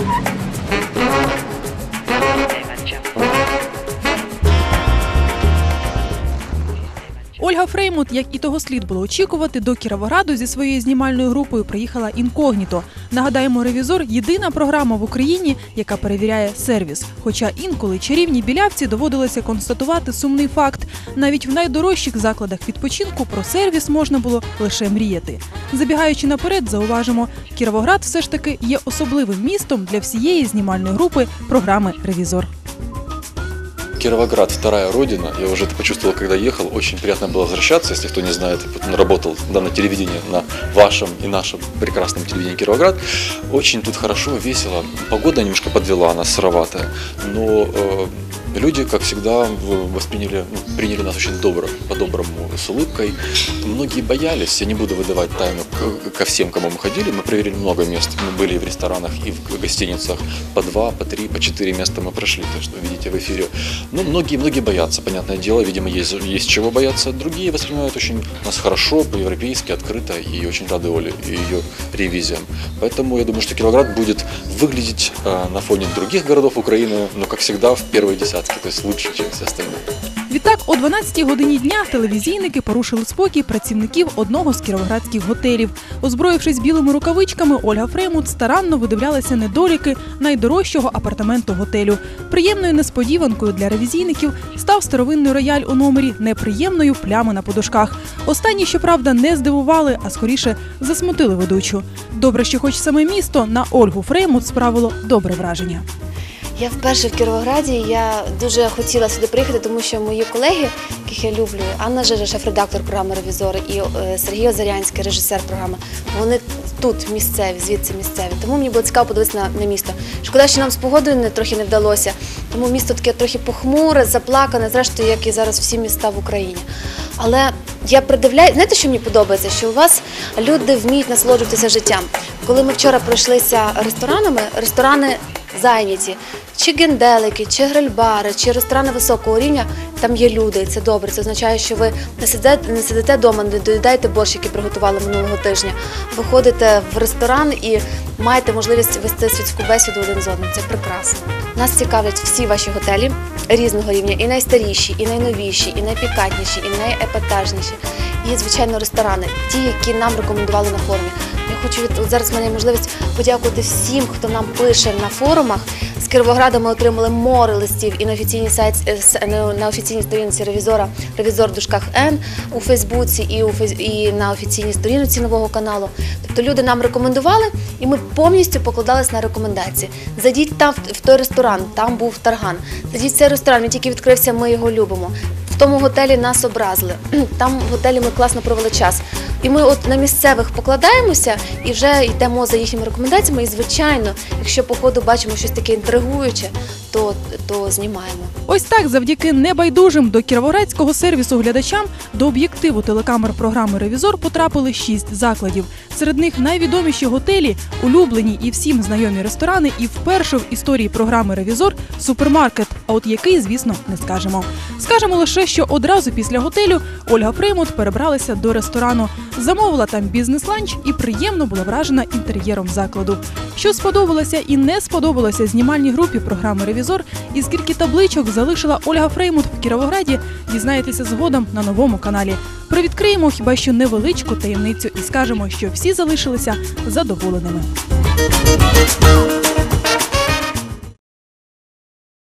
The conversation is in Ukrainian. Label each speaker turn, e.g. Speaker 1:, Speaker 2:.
Speaker 1: Let's go. Ольга Фреймут, як і того слід було очікувати, до Кіровограду зі своєю знімальною групою приїхала інкогніто. Нагадаємо, ревізор єдина програма в Україні, яка перевіряє сервіс. Хоча інколи чарівній білявці доводилося констатувати сумний факт. Навіть в найдорожчих закладах відпочинку про сервіс можна було лише мріяти. Забігаючи наперед, зауважимо, Кіровоград все ж таки є особливим містом для всієї знімальної групи програми Ревізор.
Speaker 2: Кировоград – вторая родина. Я уже это почувствовал, когда ехал. Очень приятно было возвращаться. Если кто не знает, работал да, на телевидении, на вашем и нашем прекрасном телевидении Кировоград. Очень тут хорошо, весело. Погода немножко подвела, она сыроватая. Но э, люди, как всегда, восприняли, ну, приняли нас очень добро, по-доброму, с улыбкой. Многие боялись, я не буду выдавать тайну ко всем, кому мы ходили. Мы проверили много мест. Мы были и в ресторанах, и в гостиницах. По два, по три, по четыре места мы прошли, так что видите в эфире. Ну, многие, многие боятся, понятное дело, видимо, есть, есть чего бояться. Другие воспринимают очень нас хорошо, по-европейски, открыто и очень рады Оле и ее ревизиям. Поэтому я думаю, что Кировоград будет выглядеть э, на фоне других городов Украины, но, как всегда, в первой десятке, то есть лучше, все остальные.
Speaker 1: Відтак, о 12-й годині дня телевізійники порушили спокій працівників одного з кіровоградських готелів. Озброївшись білими рукавичками, Ольга Фреймут старанно видивлялася недоліки найдорожчого апартаменту готелю. Приємною несподіванкою для ревізійників став старовинний рояль у номері неприємною плями на подушках. Останні, щоправда, не здивували, а скоріше засмутили ведучу. Добре, що хоч саме місто на Ольгу Фреймут справило добре враження.
Speaker 3: Я вперше в Кіровограді. Я дуже хотіла сюди приїхати, тому що мої колеги, яких я люблю, Анна Жижа, шеф-редактор програми Ревізори, і е, Сергій Озарянський, режисер програми. Вони тут місцеві, звідси місцеві. Тому мені було цікаво подивитися на, місто. Шкода, що нам з погодою не трохи не вдалося. Тому місто таке трохи похмуре, заплакане, зрештою, як і зараз всі міста в Україні. Але я придивляю, знаєте, що мені подобається? Що у вас люди вміють насолоджуватися життям. Коли ми вчора пройшлися ресторанами, ресторани зайняті. Чи генделики, чи грильбари, чи ресторани високого рівня, там є люди, і це добре. Це означає, що ви не сидите, не сидите вдома, не доїдаєте борщ, який приготували минулого тижня. Ви ходите в ресторан і маєте можливість вести світську бесіду один з одним. Це прекрасно. Нас цікавлять всі ваші готелі різного рівня, і найстаріші, і найновіші, і найпікантніші, і найепатажніші. І, звичайно, ресторани, ті, які нам рекомендували на форумі. Я хочу від зараз в мене є можливість подякувати всім, хто нам пише на форумах. З Кіровограда ми отримали море листів і на офіційній сайт е, на- офіційній сторінці ревізора ревізор у Фейсбуці і у і на офіційній сторінці нового каналу. Тобто люди нам рекомендували, і ми повністю покладались на рекомендації. Зайдіть там в той ресторан, там був тарган. Зайдіть в цей ресторан, він тільки відкрився, ми його любимо. В тому готелі нас образили. Там в готелі ми класно провели час. І ми от на місцевих покладаємося і вже йдемо за їхніми рекомендаціями. І звичайно, якщо по ходу бачимо щось таке інтригуюче, то, то знімаємо.
Speaker 1: Ось так, завдяки небайдужим до кіровоградського сервісу глядачам до об'єктиву телекамер програми Ревізор потрапили шість закладів. Серед них найвідоміші готелі, улюблені і всім знайомі ресторани, і вперше в історії програми Ревізор супермаркет. А от який, звісно, не скажемо. Скажемо лише, що одразу після готелю Ольга Фреймут перебралася до ресторану, замовила там бізнес-ланч і приємно була вражена інтер'єром закладу. Що сподобалося і не сподобалося знімальній групі програми Ревізор, і скільки табличок залишила Ольга Фреймут в Кіровограді, дізнаєтеся згодом на новому каналі. Привідкриємо хіба що невеличку таємницю і скажемо, що всі залишилися задоволеними.